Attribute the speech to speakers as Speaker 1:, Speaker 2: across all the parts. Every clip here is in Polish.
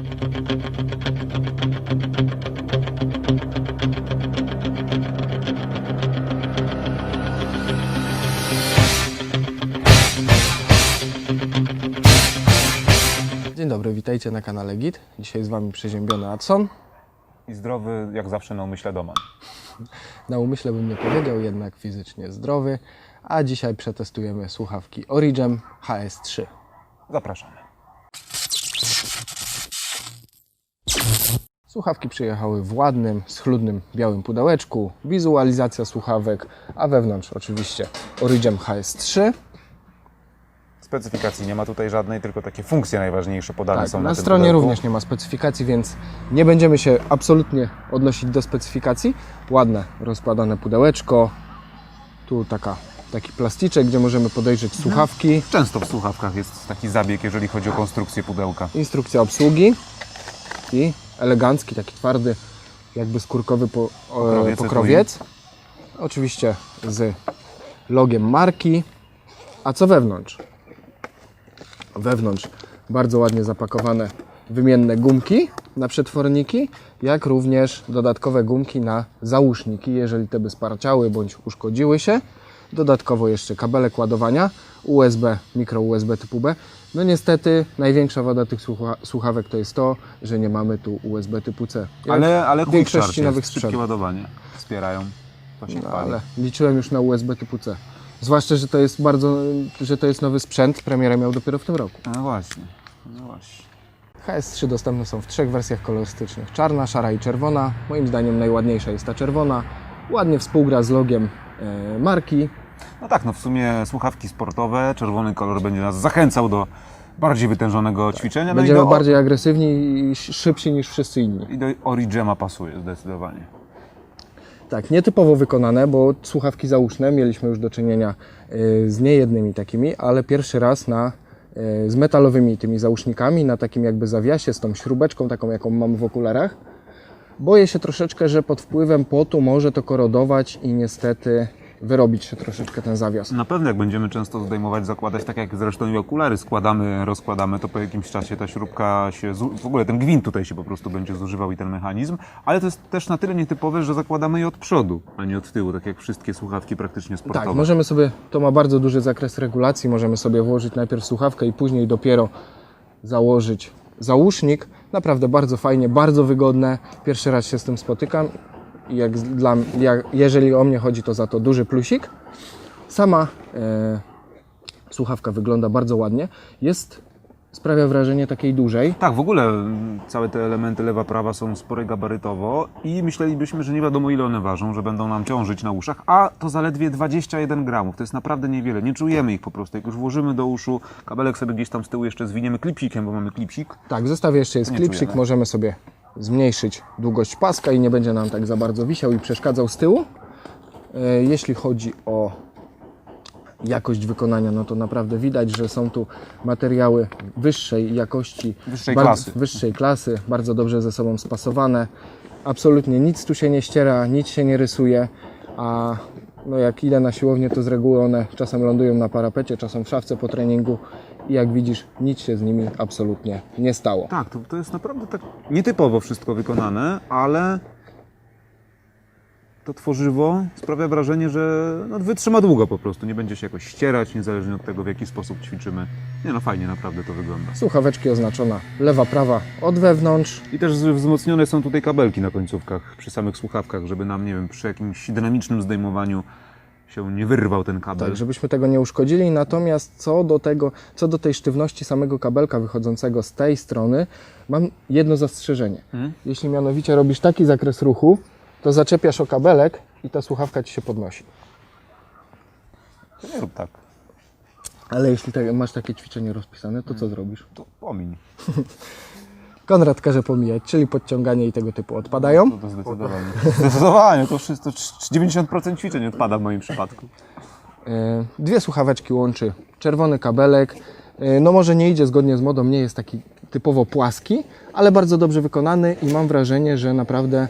Speaker 1: Dzień dobry, witajcie na kanale Git. Dzisiaj z Wami przeziębiony Adson.
Speaker 2: I zdrowy, jak zawsze na umyśle Doman.
Speaker 1: Na umyśle bym nie powiedział, jednak fizycznie zdrowy. A dzisiaj przetestujemy słuchawki Origem HS3.
Speaker 2: Zapraszamy.
Speaker 1: Słuchawki przyjechały w ładnym, schludnym, białym pudełeczku. Wizualizacja słuchawek, a wewnątrz oczywiście Origem HS3.
Speaker 2: Specyfikacji nie ma tutaj żadnej, tylko takie funkcje najważniejsze podane
Speaker 1: Tak,
Speaker 2: są
Speaker 1: na
Speaker 2: na tym
Speaker 1: stronie
Speaker 2: pudełku.
Speaker 1: również nie ma specyfikacji, więc nie będziemy się absolutnie odnosić do specyfikacji. Ładne, rozkładane pudełeczko. Tu taka, taki plasticzek, gdzie możemy podejrzeć słuchawki.
Speaker 2: Często w słuchawkach jest taki zabieg, jeżeli chodzi o konstrukcję pudełka.
Speaker 1: Instrukcja obsługi i elegancki, taki twardy, jakby skórkowy po, e,
Speaker 2: Pokrowiec,
Speaker 1: pokrowiec. Oczywiście z logiem marki. A co wewnątrz? Wewnątrz bardzo ładnie zapakowane wymienne gumki na przetworniki, jak również dodatkowe gumki na załóżniki, jeżeli te by sparciały bądź uszkodziły się. Dodatkowo jeszcze kabelek ładowania USB, mikro USB typu B. No niestety największa wada tych słucha- słuchawek to jest to, że nie mamy tu USB typu C. Jak
Speaker 2: Ale, ale
Speaker 1: większości nowych
Speaker 2: jest, szybkie
Speaker 1: sprzętów.
Speaker 2: ładowanie wspierają. To się
Speaker 1: No,
Speaker 2: chwali.
Speaker 1: ale liczyłem już na USB typu C. Zwłaszcza, że to jest bardzo, że to jest nowy sprzęt, premierę miał dopiero w tym roku.
Speaker 2: No właśnie, no właśnie.
Speaker 1: HS3 dostępne są w trzech wersjach kolorystycznych. Czarna, szara i czerwona. Moim zdaniem najładniejsza jest ta czerwona. Ładnie współgra z logiem e, marki.
Speaker 2: No tak, no w sumie słuchawki sportowe, czerwony kolor będzie nas zachęcał do bardziej wytężonego ćwiczenia. No
Speaker 1: Będziemy
Speaker 2: i do,
Speaker 1: bardziej agresywni i sz- szybsi niż wszyscy inni.
Speaker 2: I do Origema pasuje zdecydowanie.
Speaker 1: Tak, nietypowo wykonane, bo słuchawki załóżne mieliśmy już do czynienia e, z niejednymi takimi, ale pierwszy raz na, e, z metalowymi tymi załóżnikami, na takim jakby zawiasie, z tą śrubeczką taką, jaką mam w okularach. Boję się troszeczkę, że pod wpływem potu może to korodować i niestety wyrobić się troszeczkę ten zawias.
Speaker 2: Na pewno jak będziemy często zdejmować, zakładać, tak jak zresztą i okulary składamy, rozkładamy, to po jakimś czasie ta śrubka się, w ogóle ten gwint tutaj się po prostu będzie zużywał i ten mechanizm, ale to jest też na tyle nietypowe, że zakładamy je od przodu, a nie od tyłu, tak jak wszystkie słuchawki praktycznie sportowe.
Speaker 1: Tak, możemy sobie, to ma bardzo duży zakres regulacji, możemy sobie włożyć najpierw słuchawkę i później dopiero założyć załóżnik. Naprawdę bardzo fajnie, bardzo wygodne. Pierwszy raz się z tym spotykam jak dla, jak, jeżeli o mnie chodzi, to za to duży plusik. Sama e, słuchawka wygląda bardzo ładnie. Jest, sprawia wrażenie takiej dużej.
Speaker 2: Tak, w ogóle mm, całe te elementy lewa, prawa są spore gabarytowo i myślelibyśmy, że nie wiadomo ile one ważą, że będą nam ciążyć na uszach, a to zaledwie 21 gramów. To jest naprawdę niewiele. Nie czujemy ich po prostu. Jak już włożymy do uszu, kabelek sobie gdzieś tam z tyłu jeszcze zwiniemy klipsikiem, bo mamy klipsik.
Speaker 1: Tak, w zestawie jeszcze jest
Speaker 2: Nie
Speaker 1: klipsik,
Speaker 2: czujemy.
Speaker 1: możemy sobie zmniejszyć długość paska i nie będzie nam tak za bardzo wisiał i przeszkadzał z tyłu. E, Jeśli chodzi o jakość wykonania, no to naprawdę widać, że są tu materiały wyższej jakości,
Speaker 2: Wyższej
Speaker 1: bardzo-
Speaker 2: klasy.
Speaker 1: wyższej klasy, bardzo dobrze ze sobą spasowane. Absolutnie nic tu się nie ściera, nic się nie rysuje, a no jak idę na siłownię, to z reguły one czasem lądują na parapecie, czasem w szafce po treningu i jak widzisz, nic się z nimi absolutnie nie stało.
Speaker 2: Tak, to, to jest naprawdę tak nietypowo wszystko wykonane, ale to tworzywo sprawia wrażenie, że no, wytrzyma długo po prostu. Nie będzie się jakoś ścierać, niezależnie od tego, w jaki sposób ćwiczymy. Nie no, fajnie naprawdę to wygląda.
Speaker 1: Słuchaweczki oznaczona lewa, prawa od wewnątrz.
Speaker 2: I też wzmocnione są tutaj kabelki na końcówkach, przy samych słuchawkach, żeby nam, nie wiem, przy jakimś dynamicznym zdejmowaniu się nie wyrwał ten kabel.
Speaker 1: Tak, żebyśmy tego nie uszkodzili. Natomiast co do tego, co do tej sztywności samego kabelka wychodzącego z tej strony, mam jedno zastrzeżenie.
Speaker 2: Mhm.
Speaker 1: Jeśli mianowicie robisz taki zakres ruchu, to zaczepiasz o kabelek i ta słuchawka ci się podnosi.
Speaker 2: To nie rób tak,
Speaker 1: Ale jeśli tak, masz takie ćwiczenie rozpisane, to co zrobisz?
Speaker 2: to pomiń.
Speaker 1: Konrad każe pomijać, czyli podciąganie i tego typu odpadają.
Speaker 2: To, to zdecydowanie. Zdecydowanie, to wszystko, 90% ćwiczeń odpada w moim przypadku.
Speaker 1: E, Dwie słuchaweczki łączy czerwony kabelek. E, No może nie idzie zgodnie z modą, nie jest taki typowo płaski, ale bardzo dobrze wykonany i mam wrażenie, że naprawdę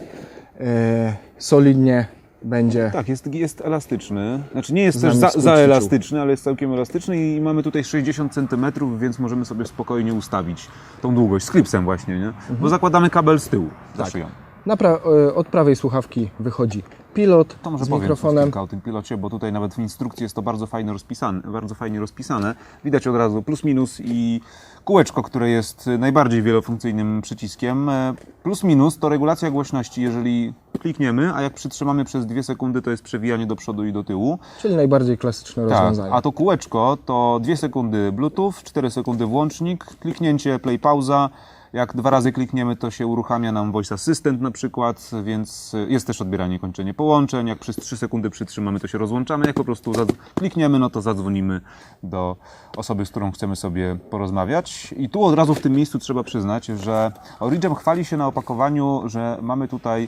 Speaker 1: solidnie będzie.
Speaker 2: Tak, jest, jest elastyczny. Znaczy nie jest też za, za elastyczny, ale jest całkiem elastyczny i mamy tutaj 60 cm, więc możemy sobie spokojnie ustawić tą długość z klipsem właśnie, nie? Bo zakładamy kabel z tyłu za
Speaker 1: Mhm. Tak.
Speaker 2: szyją.
Speaker 1: Pra- e, od prawej słuchawki wychodzi pilot
Speaker 2: To może
Speaker 1: z mikrofonem.
Speaker 2: kilka o tym pilocie, bo tutaj nawet w instrukcji jest to bardzo fajnie rozpisane, bardzo fajnie rozpisane. Widać od razu plus minus i kółeczko, które jest najbardziej wielofunkcyjnym przyciskiem. E, Plus minus to regulacja głośności, jeżeli klikniemy, a jak przytrzymamy przez dwie sekundy, to jest przewijanie do przodu i do tyłu.
Speaker 1: Czyli najbardziej klasyczne
Speaker 2: Tak,
Speaker 1: rozwiązanie.
Speaker 2: a to kółeczko to 2 sekundy Bluetooth, 4 sekundy włącznik, kliknięcie play pauza. Jak dwa razy klikniemy, to się uruchamia nam Voice Assistant na przykład, więc jest też odbieranie i kończenie połączeń. Jak przez 3 sekundy przytrzymamy, to się rozłączamy. Jak po prostu klikniemy, no to zadzwonimy do osoby, z którą chcemy sobie porozmawiać. I tu od razu w tym miejscu trzeba przyznać, że Origem chwali się na opakowaniu, że mamy tutaj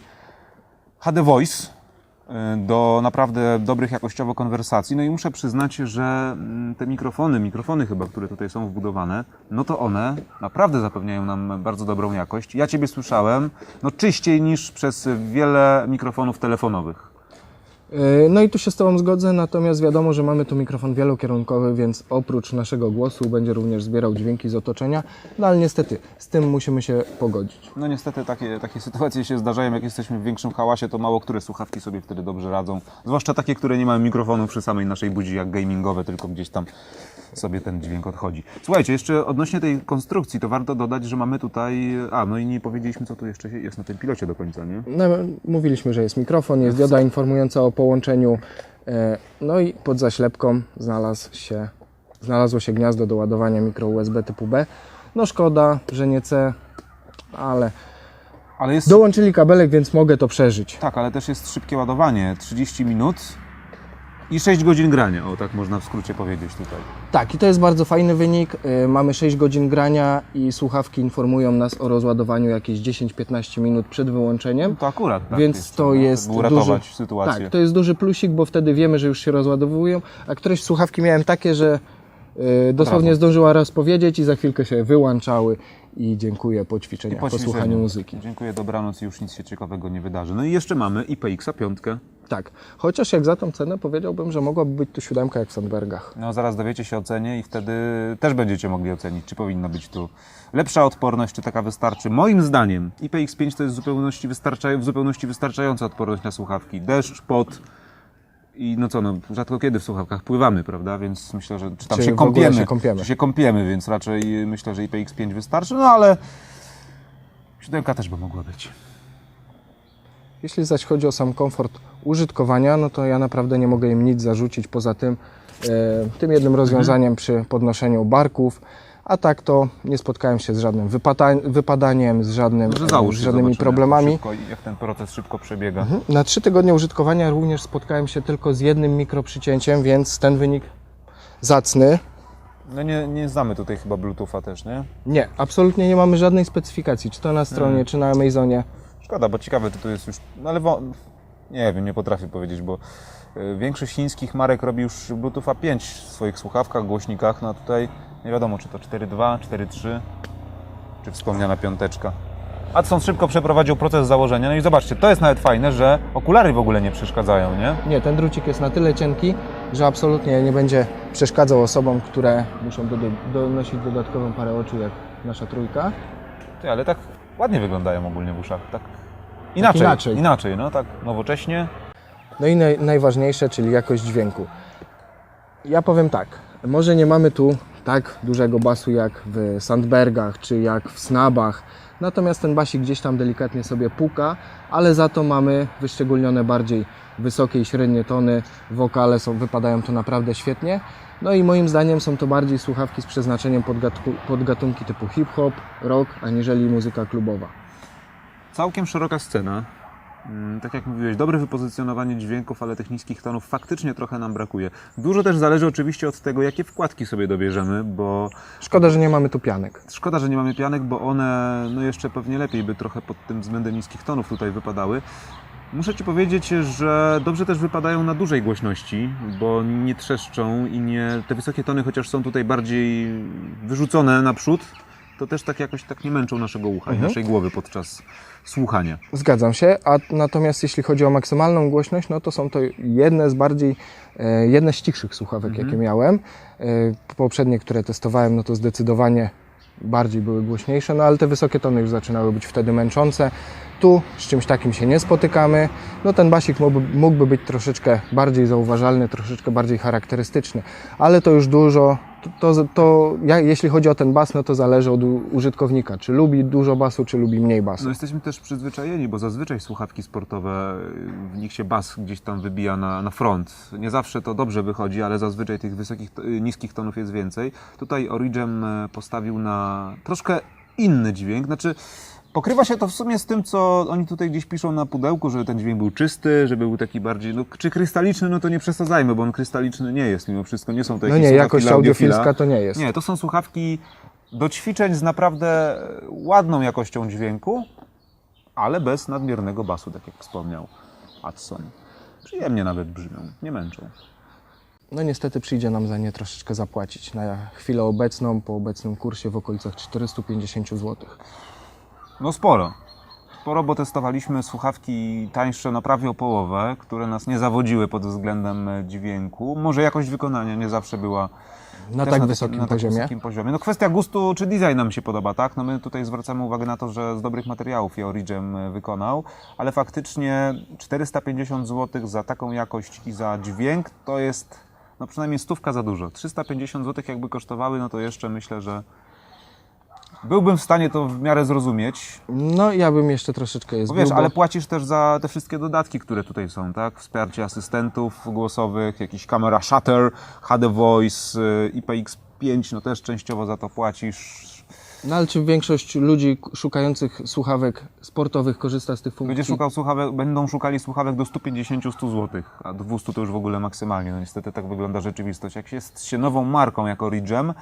Speaker 2: HD Voice do naprawdę dobrych jakościowo konwersacji. No i muszę przyznać, że mm, te mikrofony, mikrofony chyba, które tutaj są wbudowane, no to one naprawdę zapewniają nam bardzo dobrą jakość. Ja Ciebie słyszałem, no czyściej niż przez wiele mikrofonów telefonowych.
Speaker 1: E, No i tu się z Tobą zgodzę, natomiast wiadomo, że mamy tu mikrofon wielokierunkowy, więc oprócz naszego głosu będzie również zbierał dźwięki z otoczenia, no ale niestety z tym musimy się pogodzić.
Speaker 2: No niestety takie, takie sytuacje się zdarzają, jak jesteśmy w większym hałasie, to mało które słuchawki sobie wtedy dobrze radzą. Zwłaszcza takie, które nie mają mikrofonu przy samej naszej budzi, jak gamingowe, tylko gdzieś tam sobie ten dźwięk odchodzi. Słuchajcie, jeszcze odnośnie tej konstrukcji, to warto dodać, że mamy tutaj... A, no i nie powiedzieliśmy, co tu jeszcze jest na tym pilocie do końca, nie?
Speaker 1: No, mówiliśmy, że jest mikrofon, jest dioda informująca o połączeniu, e, no i pod zaślepką znalazł się, znalazło się gniazdo do ładowania mikro USB typu B. No szkoda, że nie C, ale
Speaker 2: Ale jest...
Speaker 1: dołączyli kabelek, więc mogę to przeżyć.
Speaker 2: Tak, ale też jest szybkie ładowanie, 30 minut i 6 godzin grania, o tak można w skrócie powiedzieć tutaj.
Speaker 1: Tak, i to jest bardzo fajny wynik. Y, Mamy 6 godzin grania i słuchawki informują nas o rozładowaniu jakieś 10-15 minut przed wyłączeniem.
Speaker 2: To akurat, tak.
Speaker 1: Więc
Speaker 2: jeszcze,
Speaker 1: to
Speaker 2: no,
Speaker 1: jest
Speaker 2: uratować
Speaker 1: duży,
Speaker 2: sytuację.
Speaker 1: Tak, to jest duży plusik, bo wtedy wiemy, że już się rozładowują, a któreś słuchawki miałem takie, że dosłownie
Speaker 2: Brawo.
Speaker 1: zdążyła raz powiedzieć i za chwilkę się wyłączały i dziękuję po ćwiczeniach, po, słuchaniu muzyki.
Speaker 2: Dziękuję, dobranoc i już nic się ciekawego nie wydarzy. No i jeszcze mamy IPX-a piątkę.
Speaker 1: Tak, chociaż jak za tą cenę powiedziałbym, że mogłaby być tu siódemka jak w Sandbergach.
Speaker 2: No zaraz dowiecie się o cenie i wtedy też będziecie mogli ocenić, czy powinna być tu lepsza odporność, czy taka wystarczy. Moim zdaniem IPX5 to jest w zupełności, wystarcza, w zupełności wystarczająca odporność na słuchawki. Deszcz, pot i no co, no rzadko kiedy w słuchawkach pływamy, prawda? Więc myślę, że czy tam się
Speaker 1: w ogóle
Speaker 2: kąpiemy,
Speaker 1: się kąpiemy.
Speaker 2: czy się kąpiemy, więc raczej myślę, że IPX5 wystarczy, no ale siódemka też by mogła być.
Speaker 1: Jeśli zaś chodzi o sam komfort użytkowania, no to ja naprawdę nie mogę im nic zarzucić poza tym, e, tym jednym rozwiązaniem przy podnoszeniu barków. A tak to nie spotkałem się z żadnym wypada wypadaniem, z, żadnym,
Speaker 2: załóż
Speaker 1: z żadnymi problemami.
Speaker 2: Jak, szybko, jak ten proces szybko przebiega.
Speaker 1: Mhm. Na trzy tygodnie użytkowania również spotkałem się tylko z jednym mikroprzycięciem, więc ten wynik zacny.
Speaker 2: No nie, nie znamy tutaj chyba Bluetootha też, nie?
Speaker 1: Nie, absolutnie nie mamy żadnej specyfikacji, czy to na stronie,
Speaker 2: Mhm.
Speaker 1: czy na Amazonie.
Speaker 2: Szkoda, bo ciekawe, czy tu jest już. No ale wo... nie wiem, nie potrafię powiedzieć, bo y, większość chińskich marek robi już Bluetootha 5 w swoich słuchawkach, głośnikach. No a tutaj nie wiadomo, czy to 4.2, 4.3, czy wspomniana piąteczka. Adson szybko przeprowadził proces założenia. No i zobaczcie, to jest nawet fajne, że okulary w ogóle nie przeszkadzają, nie?
Speaker 1: Nie, ten drucik jest na tyle cienki, że absolutnie nie będzie przeszkadzał osobom, które muszą do, donosić dodatkową parę oczu, jak nasza trójka.
Speaker 2: Ty, ale tak ładnie wyglądają ogólnie w uszach. Tak inaczej.
Speaker 1: inaczej.
Speaker 2: Inaczej, no tak nowocześnie.
Speaker 1: No i naj, najważniejsze, czyli jakość dźwięku. Ja powiem tak, może nie mamy tu tak dużego basu jak w Sandbergach czy jak w Snabach, natomiast ten basik gdzieś tam delikatnie sobie puka, ale za to mamy wyszczególnione bardziej wysokie i średnie tony, wokale są, wypadają to naprawdę świetnie. No i moim zdaniem są to bardziej słuchawki z przeznaczeniem pod, gatunki typu hip-hop, rock, aniżeli muzyka klubowa.
Speaker 2: Całkiem szeroka scena. Mm, Tak jak mówiłeś, dobre wypozycjonowanie dźwięków, ale tych niskich tonów faktycznie trochę nam brakuje. Dużo też zależy oczywiście od tego, jakie wkładki sobie dobierzemy, bo
Speaker 1: Szkoda, że nie mamy tu pianek.
Speaker 2: szkoda, że nie mamy pianek, bo one no jeszcze pewnie lepiej by trochę pod tym względem niskich tonów tutaj wypadały. Muszę Ci powiedzieć, że dobrze też wypadają na dużej głośności, bo nie trzeszczą i nie... Te wysokie tony, chociaż są tutaj bardziej wyrzucone naprzód, to też tak jakoś tak nie męczą naszego ucha i naszej głowy podczas słuchania.
Speaker 1: Zgadzam się, a natomiast jeśli chodzi o maksymalną głośność, no to są to jedne z bardziej, e, jedne z cichszych słuchawek, jakie miałem. E, poprzednie, które testowałem, no to zdecydowanie bardziej były głośniejsze, no ale te wysokie tony już zaczynały być wtedy męczące. Tu z czymś takim się nie spotykamy. No ten basik mógłby, mógłby być troszeczkę bardziej zauważalny, troszeczkę bardziej charakterystyczny, ale to już dużo. To, to, ja, jeśli chodzi o ten bas, no to zależy od użytkownika, czy lubi dużo basu, czy lubi mniej basu.
Speaker 2: No jesteśmy też przyzwyczajeni, bo zazwyczaj słuchawki sportowe, w nich się bas gdzieś tam wybija na, na front. Nie zawsze to dobrze wychodzi, ale zazwyczaj tych wysokich, niskich tonów jest więcej. Tutaj Origem e, postawił na troszkę inny dźwięk, znaczy pokrywa się to w sumie z tym, co oni tutaj gdzieś piszą na pudełku, żeby ten dźwięk był czysty, żeby był taki bardziej, no czy krystaliczny, no to nie przesadzajmy, bo on krystaliczny nie jest mimo wszystko, nie są to
Speaker 1: No
Speaker 2: jakieś
Speaker 1: nie,
Speaker 2: słuchawki
Speaker 1: jakość audiofilska to nie jest.
Speaker 2: Nie, to są słuchawki do ćwiczeń z naprawdę ładną jakością dźwięku, ale bez nadmiernego basu, tak jak wspomniał Hudson. Przyjemnie nawet brzmią, nie męczą.
Speaker 1: No niestety przyjdzie nam za nie troszeczkę zapłacić. Na chwilę obecną, po obecnym kursie w okolicach 450 zł.
Speaker 2: No sporo. Sporo, bo testowaliśmy słuchawki tańsze na prawie o połowę, które nas nie zawodziły pod względem e, dźwięku. Może jakość wykonania nie zawsze była
Speaker 1: Na tak
Speaker 2: na
Speaker 1: wysokim
Speaker 2: na tak
Speaker 1: poziomie.
Speaker 2: wysokim poziomie. No kwestia gustu czy design nam się podoba, tak? No my tutaj zwracamy uwagę na to, że z dobrych materiałów je Origem e, wykonał, ale faktycznie 450 zł za taką jakość i za dźwięk to jest no przynajmniej stówka za dużo. 350 zł jakby kosztowały, no to jeszcze myślę, że byłbym w stanie to w miarę zrozumieć.
Speaker 1: No ja bym jeszcze troszeczkę je
Speaker 2: Bo wiesz, ale płacisz też za te wszystkie dodatki, które tutaj są, tak? Wsparcie asystentów głosowych, jakiś kamera shutter, HD Voice, y, IPX5, no też częściowo za to płacisz.
Speaker 1: no, ale czy większość ludzi szukających słuchawek sportowych korzysta z tych funkcji?
Speaker 2: Będzie szukał słuchawek, będą szukali słuchawek do 150-100 zł, a 200 to już w ogóle maksymalnie. No niestety tak wygląda rzeczywistość. Jak jest się nową marką jako Regem,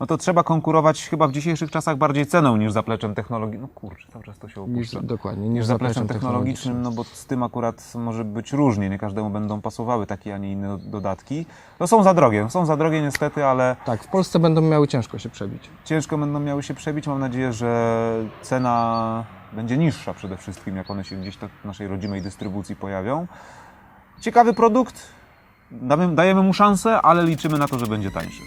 Speaker 2: no to trzeba konkurować chyba w dzisiejszych czasach bardziej ceną niż zapleczem technologii. No kurczę, cały czas to się
Speaker 1: niż,
Speaker 2: opuszcza.
Speaker 1: dokładnie,
Speaker 2: niż
Speaker 1: niż
Speaker 2: zapleczem
Speaker 1: zapleczem
Speaker 2: technologicznym, no bo z tym akurat może być różnie, nie każdemu będą pasowały takie, a nie inne dodatki. No są za drogie, są za drogie niestety, ale
Speaker 1: Tak, w Polsce będą miały ciężko się przebić.
Speaker 2: ciężko będą miały się przebić. Mam nadzieję, że cena będzie niższa przede wszystkim, jak one się gdzieś tak w naszej rodzimej dystrybucji pojawią. Ciekawy produkt, dajemy mu szansę, ale liczymy na to, że będzie tańszy.